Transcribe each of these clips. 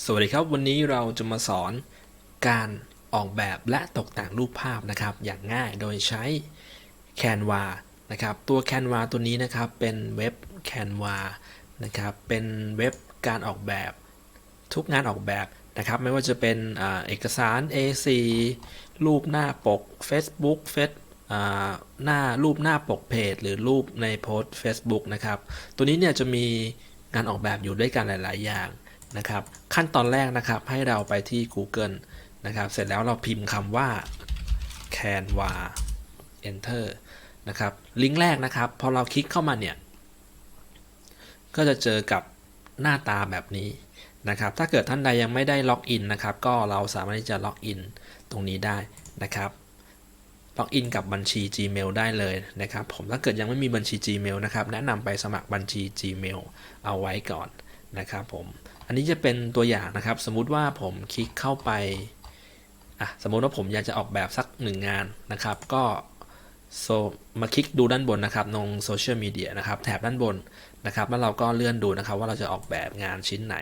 สวัสดีครับ วันนี้เราจะมาสอนการออกแบบและตกแต่งรูปภาพนะครับ อย่างง่ายโดยใช้ Canva นะครับตัว Canva ตัวนี้นะครับเป็นเว็บ Canva นะครับเป็นเว็บการออกแบบทุกงานออกแบบนะครับ ไม่ว่าจะเป็นอเอกสาร A4 รูปหน้าปก Facebook เฟซหน้ารูปหน้าปกเพจ หรือรูปในโพสต์ Facebook นะครับ ตัวนี้เนี่ยจะมีงานออกแบบอยู่ด้วยกันหลาย ๆ อย่าง นะครับ ขั้นตอนแรกนะครับให้เราไปที่ Google นะครับ เสร็จแล้วเราพิมพ์คำว่า Canva Enter นะครับ ลิงก์แรกนะครับ พอเราคลิกเข้ามาเนี่ย ก็จะเจอกับหน้าตาแบบนี้นะครับ ถ้าเกิดท่านใดยังไม่ได้ล็อกอินนะครับ ก็เราสามารถที่จะล็อกอินตรงนี้ได้นะครับ ล็อกอินกับบัญชี Gmail ได้เลยนะครับ ผมถ้าเกิดยังไม่มีบัญชี Gmail นะครับ แนะนำไปสมัครบัญชี Gmail เอาไว้ก่อนนะครับผม นนี้จะเป็นตัวอย่างนะครับ สมมุติว่าผมคลิกเข้าไปอะสมมุติว่าผมอยากจะออกแบบสักหนึ่งงานนะครับ ก็โซมาคลิกดูด้านบนนะครับตรงโซเชียลมีเดียนะครับแถบด้านบนนะครับ แล้วเราก็เลื่อนดูนะครับ ว่าเราจะออกแบบงานชิ้นไหน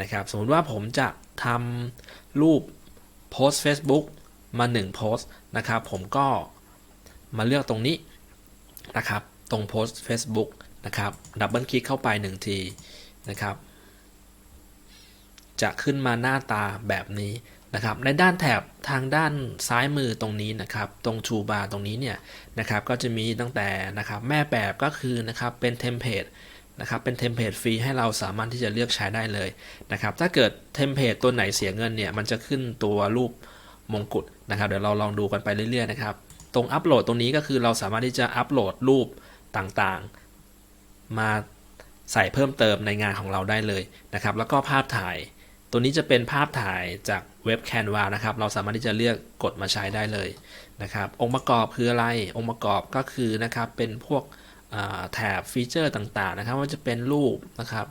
นะครับ สมมุติว่าผมจะทำรูปโพสต์ Facebook มา1โพสต์นะครับ ผมก็มาเลือกตรงนี้นะครับ ตรงโพสต์ Facebook นะครับ ดับเบิลคลิกเข้าไป1ทีนะครับ จะขึ้นมาหน้าตาแบบนี้นะครับในด้านแถบทางด้านซ้ายมือตรงนี้นะครับตรงชูบาร์ตรงนี้เนี่ยนะครับก็จะมีตั้งแต่นะครับแม่แบบก็คือนะครับเป็นเทมเพลตนะครับเป็นเทมเพลตฟรีให้เราสามารถที่จะเลือกใช้ได้เลยนะครับถ้าเกิดเทมเพลตตัวไหนเสียเงินเนี่ยมันจะขึ้นตัวรูปมงกุฎนะครับเดี๋ยวเราลองดูกันไปเรื่อยๆนะครับตรงอัปโหลดตรงนี้ก็คือเราสามารถที่จะอัปโหลดรูปต่างๆ มาใส่เพิ่มเติมในงานของเราได้เลยนะครับแล้วก็ภาพถ่าย ตัวนี้จะเป็นภาพถ่ายจากเว็บ Canva นะครับ เราสามารถที่จะเลือกกดมาใช้ได้เลยนะครับ องค์ประกอบคืออะไร องค์ประกอบก็คือนะครับเป็นพวกแถบฟีเจอร์ต่างๆนะครับว่าจะเป็นรูปนะครับ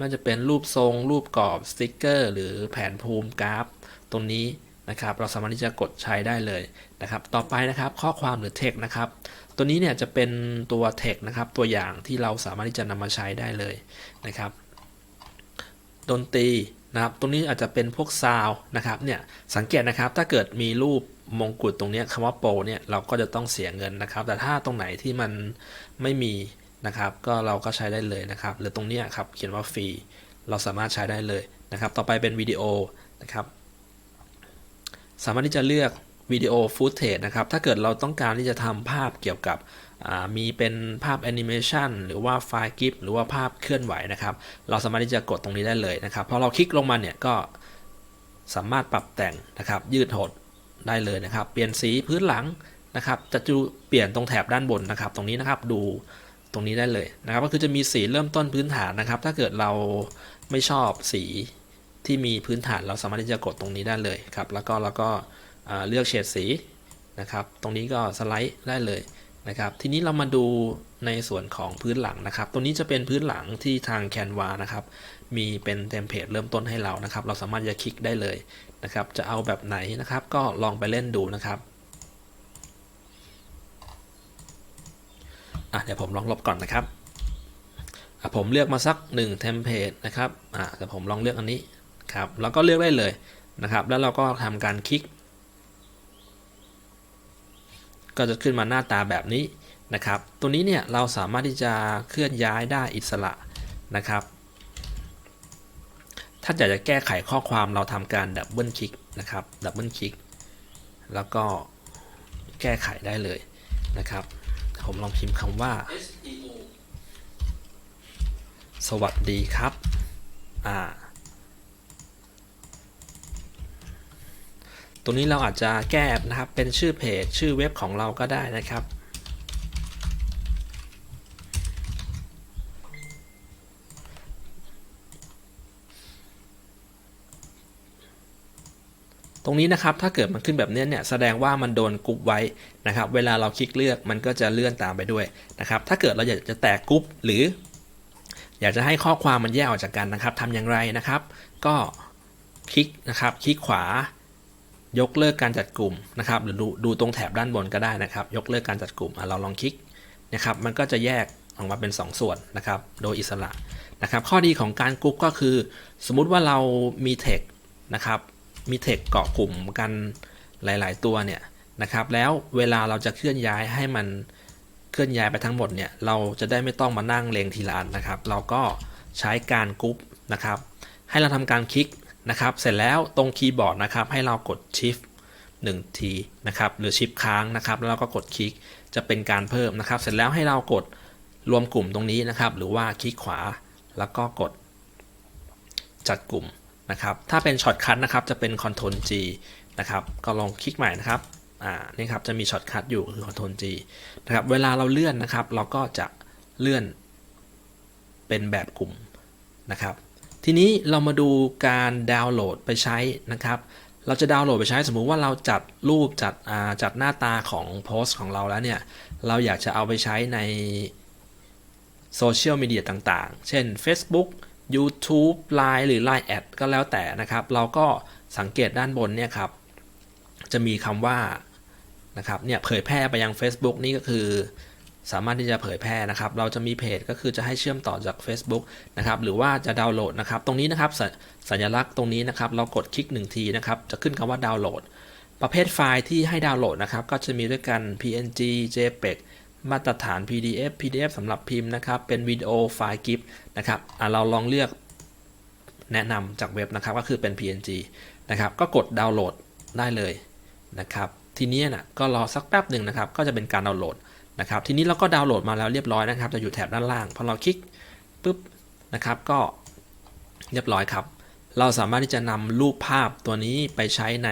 มันจะเป็นรูปทรง รูปกรอบสติกเกอร์ หรือแผนภูมิกราฟ ตรงนี้นะครับ เราสามารถที่จะกดใช้ได้เลยนะครับ ต่อไปนะครับข้อความหรือ text นะครับ ตัวนี้เนี่ยจะเป็นตัว text นะครับตัวอย่างที่เราสามารถที่จะนำมาใช้ได้เลยนะครับ ดนตรี นะครับตรงนี้อาจจะเป็นพวกซาวนะครับเนี่ยสังเกตนะครับถ้าเกิดมีรูปมงกุฎตรงนี้คำว่าโปรเนี่ยเราก็จะต้องเสียเงินนะครับ แต่ถ้าตรงไหนที่มันไม่มีนะครับ ก็เราก็ใช้ได้เลยนะครับ หรือตรงเนี้ยครับเขียนว่าฟรีเราสามารถใช้ได้เลยนะครับ ต่อไปเป็นวิดีโอนะครับ สามารถที่จะเลือก วิดีโอฟุตเทจนะครับ ถ้าเกิดเราต้องการที่จะทำภาพเกี่ยวกับมีเป็นภาพแอนิเมชันหรือว่าไฟล์กิฟหรือว่าภาพเคลื่อนไหวนะครับ เราสามารถที่จะกดตรงนี้ได้เลยนะครับพอเราคลิกลงมาเนี่ยก็สามารถปรับแต่งนะครับ ยืดหดได้เลยนะครับ เปลี่ยนสีพื้นหลังนะครับ จะดูเปลี่ยนตรงแถบด้านบนนะครับ ตรงนี้นะครับดูตรงนี้ได้เลยนะครับ ก็คือจะมีสีเริ่มต้นพื้นฐานนะครับ ถ้าเกิดเราไม่ชอบสีที่มีพื้นฐานเราสามารถที่จะกดตรงนี้ได้เลยครับ แล้วก็แล้วก็ เลือกเฉดสีนะครับ ตรงนี้ก็สไลด์ได้เลยนะครับ ทีนี้เรามาดูในส่วนของพื้นหลังนะครับ ตรงนี้จะเป็นพื้นหลังที่ทาง Canva นะครับ มีเป็นเทมเพลตเริ่มต้นให้เรานะครับ เราสามารถจะคลิกได้เลยนะครับ จะเอาแบบไหนนะครับ ก็ลองไปเล่นดูนะครับอะเดี๋ยวผมลองลบก่อนนะครับอะผมเลือกมาสัก1เทมเพลตนะครับอะแต่ผมลองเลือกอันนี้ครับ แล้วก็เลือกได้เลยนะครับ แล้วเราก็ทำการคลิก ก็จะขึ้นมาหน้าตาแบบนี้นะครับ ตัวนี้เนี่ยเราสามารถที่จะเคลื่อนย้ายได้อิสระนะครับ ถ้าอยากจะแก้ไขข้อความเราทำการดับเบิลคลิกนะครับ ดับเบิลคลิก แล้วก็แก้ไขได้เลยนะครับ ผมลองพิมพ์คำว่า สวัสดีครับ อ่า ตรงนี้เราอาจจะแก้นะครับ เป็นชื่อเพจ ชื่อเว็บของเราก็ได้นะครับ ตรงนี้นะครับ ถ้าเกิดมันขึ้นแบบนี้เนี่ย แสดงว่ามันโดนกรุ๊ปไว้นะครับ เวลาเราคลิกเลือกมันก็จะเลื่อนตามไปด้วยนะครับ ถ้าเกิดเราอยากจะแตกกรุ๊ปหรือ อยากจะให้ข้อความมันแยกออกจากกันนะครับทำอย่างไรนะครับ ก็คลิกนะครับ คลิกขวา ยกเลิกการจัดกลุ่มนะครับ หรือดูดูตรงแถบด้านบนก็ได้นะครับ ยกเลิกการจัดกลุ่มเราลองคลิกนะครับ มันก็จะแยกออกมาเป็น 2 ส่วนนะครับ โดยอิสระนะครับ ข้อดีของการกรุ๊ปก็คือ สมมุติว่าเรามีเทคนะครับ มีเทคเกาะกลุ่มกันหลาย ๆ ตัวเนี่ยนะครับ แล้วเวลาเราจะเคลื่อนย้ายให้มันเคลื่อนย้ายไปทั้งหมดเนี่ย เราจะได้ไม่ต้องมานั่งเลงทีละอันนะครับ เราก็ใช้การกรุ๊ปนะครับ ให้เราทำการคลิก นะครับ เสร็จแล้วตรงคีย์บอร์ดนะครับให้เรากด Shift 1 ทีนะครับหรือ Shift ค้างนะครับแล้วเราก็กดคลิกจะเป็นการเพิ่มนะครับ เสร็จแล้วให้เรากดรวมกลุ่มตรงนี้นะครับ หรือว่าคลิกขวาแล้วก็กด จัดกลุ่มนะครับ ถ้าเป็นช็อตคัทนะครับ จะเป็น Ctrl G นะครับ ก็ลองคลิกใหม่นะครับอ่านี่ครับจะมีช็อตคัทอยู่คือ Ctrl G นะครับเวลาเราเลื่อนนะครับ เราก็จะเลื่อนเป็นแบบกลุ่มนะครับ ทีนี้เรามาดูการดาวน์โหลดไปใช้นะครับ เราจะดาวน์โหลดไปใช้สมมุติว่าเราจัดรูปจัดจัดหน้าตาของโพสต์ของเราแล้วเนี่ย เราอยากจะเอาไปใช้ในโซเชียลมีเดียต่างๆ เช่น Facebook YouTube Line หรือ Line แอดก็แล้วแต่นะครับ เราก็สังเกตด้านบนเนี่ยครับ จะมีคำว่านะครับเนี่ยเผยแพร่ไปยัง Facebook นี่ก็คือ สามารถที่จะเผยแพร่นะครับ เราจะมีเพจก็คือจะให้เชื่อมต่อจาก Facebook นะครับ หรือว่าจะดาวน์โหลดนะครับ ตรงนี้นะครับสสัญลักษณ์ตรงนี้นะครับ เรากดคลิก1ทีนะครับ จะขึ้นคำว่าดาวน์โหลด ประเภทไฟล์ที่ให้ดาวน์โหลดนะครับ ก็จะมีด้วยกัน PNG JPEG มาตรฐาน PDF PDF สำหรับพิมพ์นะครับ เป็นวิดีโอไฟล์ GIF นะครับเราลองเลือกแนะนำจากเว็บนะครับ ก็คือเป็น PNG นะครับ ก็กดดาวน์โหลดได้เลยนะครับ ทีนี้น่ะก็รอสักแป๊บหนึ่งนะครับ ก็จะเป็นการดาวน์โหลด นะครับทีนี้เราก็ดาวน์โหลดมาแล้วเรียบร้อยนะครับ จะอยู่แถบด้านล่างพอเราคลิกปุ๊บนะครับก็เรียบร้อยครับ เราสามารถที่จะนำรูปภาพตัวนี้ไปใช้ใน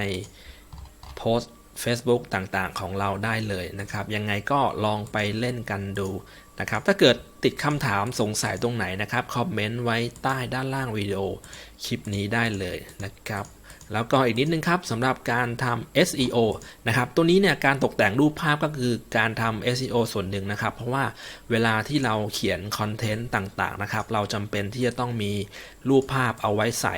โพสต์ Facebook ต่างๆ ของเราได้เลยนะครับ ยังไงก็ลองไปเล่นกันดูนะครับ ถ้าเกิดติดคำถามสงสัยตรงไหนนะครับ คอมเมนต์ไว้ใต้ด้านล่างวิดีโอคลิปนี้ได้เลยนะครับ แล้วก็อีกนิดนึงครับสำหรับการทำ SEO นะครับ ตัวนี้เนี่ยการตกแต่งรูปภาพก็คือการทำ SEO ส่วนหนึ่งนะครับ เพราะว่าเวลาที่เราเขียนคอนเทนต์ต่างๆนะครับ เราจำเป็นที่จะต้องมีรูปภาพเอาไว้ใส่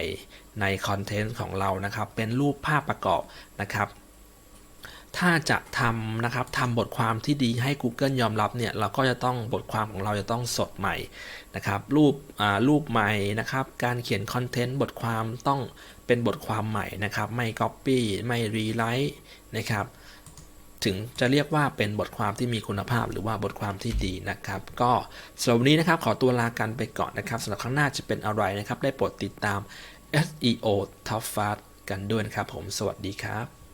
ในคอนเทนต์ของเรานะครับ เป็นรูปภาพประกอบนะครับ ถ้าจะทำนะครับทำบทความที่ดีให้ Google ยอมรับเนี่ยเราก็จะต้องบทความของเราจะต้องสดใหม่นะครับรูปรูปใหม่นะครับการเขียนคอนเทนต์บทความต้องเป็นบทความใหม่นะครับไม่ Copy ไม่ Rewrite นะครับถึงจะเรียกว่าเป็นบทความที่มีคุณภาพหรือว่าบทความที่ดีนะครับ ก็สำหรับวันนี้นะครับขอตัวลากันไปก่อนนะครับสำหรับครั้งหน้าจะเป็นอะไรนะครับ ได้โปรดติดตาม SEO Top Fast กันด้วยนะครับผมสวัสดีครับ